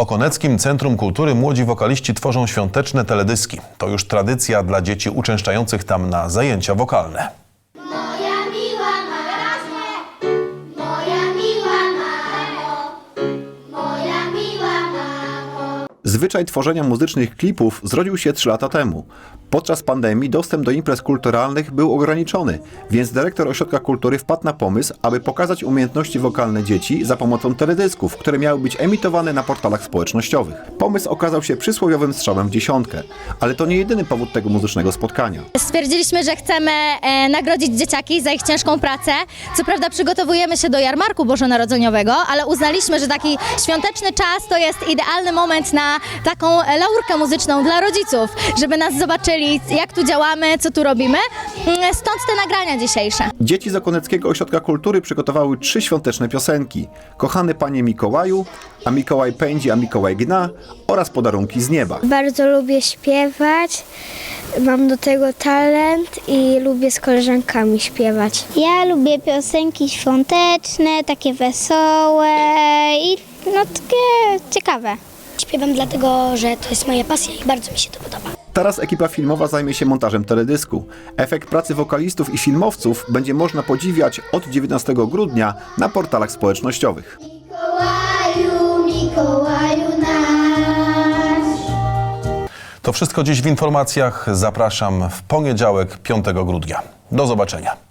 Okoneckim Centrum Kultury młodzi wokaliści tworzą świąteczne teledyski. To już tradycja dla dzieci uczęszczających tam na zajęcia wokalne. Zwyczaj tworzenia muzycznych klipów zrodził się 3 lata temu. Podczas pandemii dostęp do imprez kulturalnych był ograniczony, więc dyrektor Ośrodka Kultury wpadł na pomysł, aby pokazać umiejętności wokalne dzieci za pomocą teledysków, które miały być emitowane na portalach społecznościowych. Pomysł okazał się przysłowiowym strzałem w dziesiątkę, ale to nie jedyny powód tego muzycznego spotkania. Stwierdziliśmy, że chcemy e, nagrodzić dzieciaki za ich ciężką pracę. Co prawda przygotowujemy się do jarmarku bożonarodzeniowego, ale uznaliśmy, że taki świąteczny czas to jest idealny moment na taką laurkę muzyczną dla rodziców, żeby nas zobaczyli, jak tu działamy, co tu robimy. Mm, Stąd te nagrania dzisiejsze. Dzieci z Okoneckiego Ośrodka Kultury przygotowały trzy świąteczne piosenki. Kochany Panie Mikołaju, a Mikołaj pędzi, a Mikołaj gna oraz Podarunki z nieba. Bardzo lubię śpiewać, mam do tego talent i lubię z koleżankami śpiewać. Ja lubię piosenki świąteczne, takie wesołe i no takie ciekawe. Śpiewam dlatego, że to jest moja pasja i bardzo mi się to podoba. Teraz ekipa filmowa zajmie się montażem teledysku. Efekt pracy wokalistów i filmowców będzie można podziwiać od 19 grudnia na portalach społecznościowych. Mikołaju, Mikołaju nasz. To wszystko dziś w informacjach. Zapraszam w poniedziałek 5 grudnia. Do zobaczenia.